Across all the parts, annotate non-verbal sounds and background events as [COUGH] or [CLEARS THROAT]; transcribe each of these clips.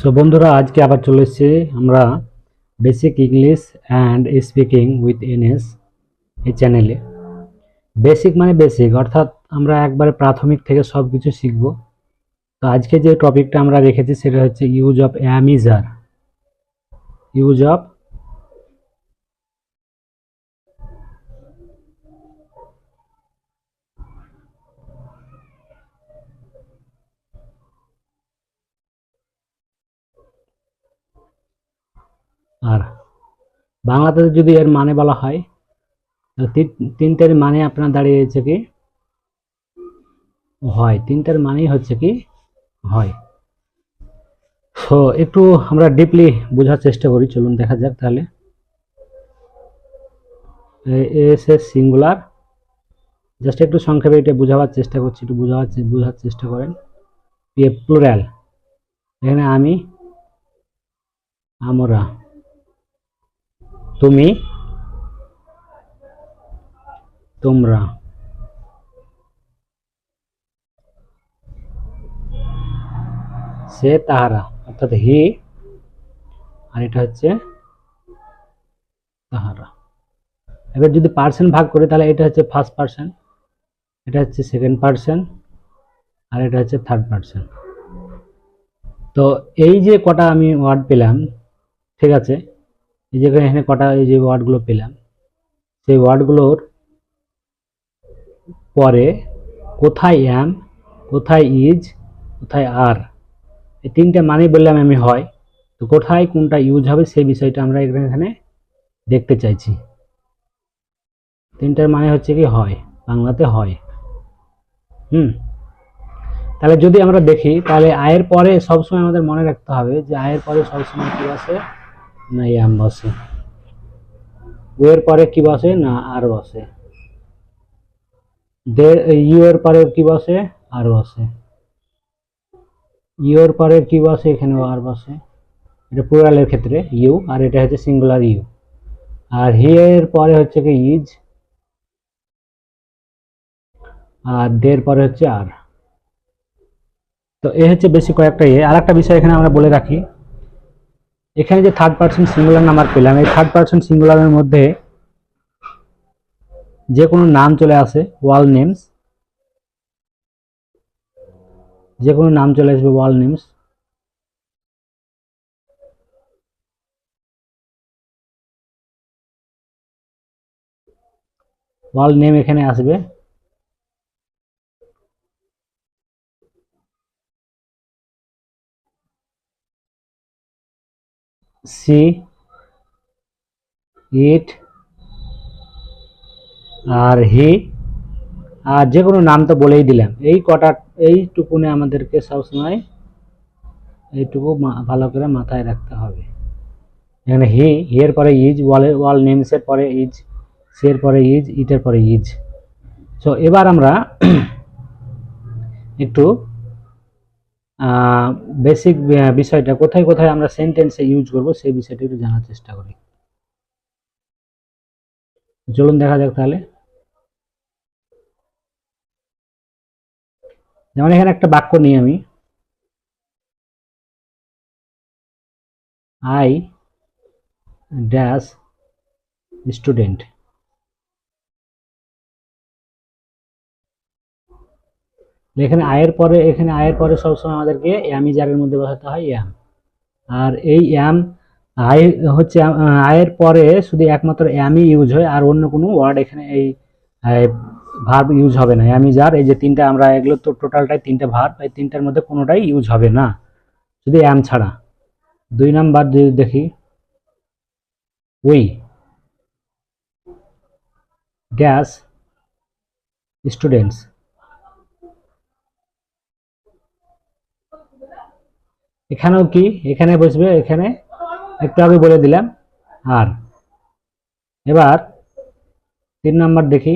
So বন্ধুরা, আজকে আবার চলে এসেছি আমরা basic English and speaking with NS এই চ্যানেলে বেসিক মানে বেসিক অর্থাৎ আমরা একবারে প্রাথমিক থেকে সব কিছু শিখব। তো আজকে যে টপিকটা আমরা রেখেছি সেটা হচ্ছে use of am is are use of আর বাংলাতে যদি এর মানে বলা হয় তিনটের মানে আপনার দাঁড়িয়েছে কি? হয়, তিনটার মানেই হচ্ছে কি? হয়। সো একটু আমরা ডিপলি বোঝার চেষ্টা করি, চলুন দেখা যাক তাহলে। এস এস সিঙ্গুলার জাস্ট একটু সংক্ষেপে এটা বোঝাবার চেষ্টা করছি, একটু বোঝাবার বোঝার চেষ্টা করেন। এ প্লুরাল এখানে আমি, আমরা। তুমি? তোমরা? সে তাহারা, অর্থাৎ হি, আর এটা হচ্ছে তাহারা। এবার যদি পার্সেন্ট ভাগ করি, তাহলে এটা হচ্ছে ফার্স্ট পার্সন এটা হচ্ছে সেকেন্ড পার্সন আর এটা হচ্ছে থার্ড পার্সন তো এই যে কটা আমি ওয়ার্ড পেলাম, ঠিক আছে? এই যে এখানে কটা এই যে ওয়ার্ডগুলো পেলাম, সেই ওয়ার্ডগুলোর পরে কোথায় অ্যাম কোথায় ইজ কোথায় আর এই তিনটে মানে বললাম আমি হয়। তো কোথায় কোনটা ইউজ হবে সেই বিষয়টা আমরা এখানে দেখতে চাইছি। তিনটার মানে হচ্ছে কি হয়, বাংলাতে হয়। হুম? তাহলে যদি আমরা দেখি, তাহলে আয়ের পরে সবসময় আমাদের মনে রাখতে হবে যে আয়ের পরে সবসময় কি বসে না ইয়াম বসে। এর পরে কি বসে? না, আর বসে। ইউ এর পরে কি বসে? আর বসে। ইউ এর পরে কি বসে? এখানে আর বসে। এটা প্লুরালের ক্ষেত্রে, ইউ, আর এটা হচ্ছে সিঙ্গুলার ইউ। আর হি এর পরে হচ্ছে কি, ইজ। আর দের পরে হচ্ছে আর। তো এ হচ্ছে বেশি কয়েকটা ইয়ে। আর একটা বিষয় এখানে আমরা বলে রাখি এখানে যে থার্ড পার্সন সিঙ্গুলার নাম্বার পেলাম, এই থার্ড পার্সন সিঙ্গুলারের মধ্যে যে কোনো নাম চলে আসে ওয়াল নেমস যে কোনো নাম চলে আসবে ওয়াল নেমস ওয়াল নেম এখানে আসবে। সি, ইট, আর হি। আর যে কোনো নাম তো বলেই দিলাম। এই কটা এইটুকুনে আমাদেরকে সবসময় এইটুকু ভালো করে মাথায় রাখতে হবে। এখানে হি হিয়ের পরে ইজ, ওয়ালে, ওয়াল নেমসের পরে ইজ সের পরে ইজ, ইটের পরে ইজ। সো এবার আমরা [CLEARS THROAT] একটু বেসিক বিষয়টা কোথায় কোথায় আমরা সেন্টেন্সে ইউজ করব সেই বিষয়টা একটু জানার চেষ্টা করি। চলুন দেখা যাক তাহলে। যেমন এখানে একটা বাক্য নিই আমি। আই ড্যাশ স্টুডেন্ট এখানে আয়ের পরে, এখানে আয়ের পরে সবসময় আমাদেরকে এমি জারের মধ্যে বসাতে হয় এম আর এই এম আয় হচ্ছে আয়ের পরে শুধু একমাত্র এমই ইউজ হয়, আর অন্য কোনো ওয়ার্ড এখানে এই ভার্ব ইউজ হবে না। এমি জার এই যে তিনটা আমরা, এগুলো তো টোটালটাই তিনটা ভার্ব এই তিনটার মধ্যে কোনোটাই ইউজ হবে না, শুধু এম ছাড়া। দুই নাম্বার যদি দেখি, উই, গ্যাস, স্টুডেন্টস। এখানেও কি? এখানে বসবে, এখানে? একটু আগে বলে দিলাম। আর। এবার তিন নাম্বার দেখি।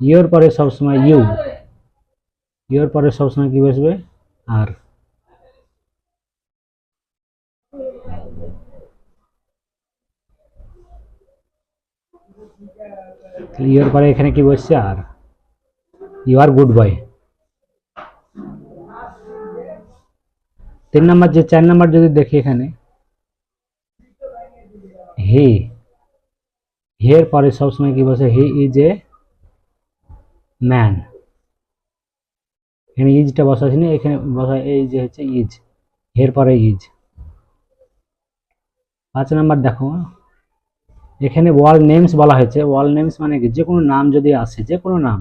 ইউর পরে সবসময় ইউ। ইউর পরে সবসময় কি বসবে? আর। ইউর পরে এখানে কি বসছে? Are. You are good boy. তিন নাম্বার যে চার নাম্বার যদি দেখি এখানে, হি হি এর পরে সবসময় কি বসে? হি ইজ এ ম্যান এখানে ইজটা বসাচ্ছি না এখানে বসা এই যে হচ্ছে ইজ এর পরে ইজ পাঁচ নাম্বার দেখো, এখানে ওয়াল নেমস বলা হয়েছে। ওয়াল নেমস মানে কি? যে কোনো নাম যদি আসে যে কোনো নাম।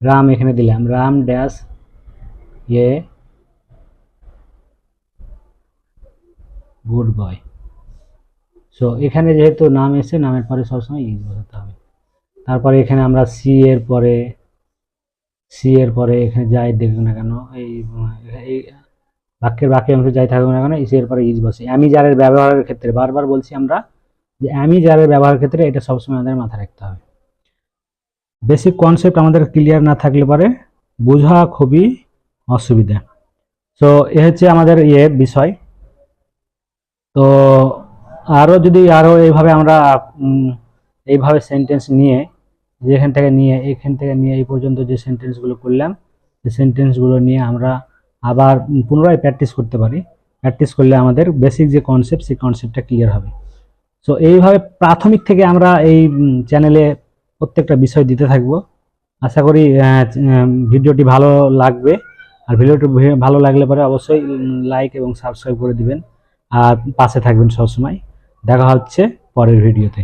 রাম এখানে দিলাম। Ram dash a good boy. So এখানে যেহেতু নাম এসে নামের পরে সবসময় ইজ বসাতে হবে। তারপরে এখানে আমরা সি এর পরে সি এর পরে এখানে যাই দেখুন না কেন, এই বাক্যের বাক্যে অংশ যাই থাকুক না কেন সি এর পরে ইজ বসে। আমি যারের ব্যবহারের ক্ষেত্রে, বারবার বলছি আমরা, যে আমি যারের ব্যবহারের ক্ষেত্রে এটা সবসময় আমাদের মাথায় রাখতে হবে। বেসিক কনসেপ্ট আমাদের ক্লিয়ার না থাকলে পরে বোঝা খুবই অসুবিধা। সো এ হচ্ছে আমাদের ইয়ে বিষয়। তো আরও যদি আরও এইভাবে আমরা এইভাবে সেন্টেন্স নিয়ে, যেখান থেকে নিয়ে, এখান থেকে নিয়ে এই পর্যন্ত যে সেন্টেন্সগুলো করলাম, সেই সেন্টেন্সগুলো নিয়ে আমরা আবার পুনরায় প্র্যাকটিস করতে পারি। প্র্যাকটিস করলে আমাদের বেসিক যে কনসেপ্ট সেই কনসেপ্টটা ক্লিয়ার হবে। সো এইভাবে প্রাথমিক থেকে আমরা এই চ্যানেলে প্রত্যেকটা বিষয় দিতে থাকব। আশা করি ভিডিওটি ভালো লাগবে। আর ভিডিওটি ভালো লাগলে পরে অবশ্যই লাইক এবং সাবস্ক্রাইব করে দিবেন। আর পাশে থাকবেন সবসময়। দেখা হচ্ছে পরের ভিডিওতে।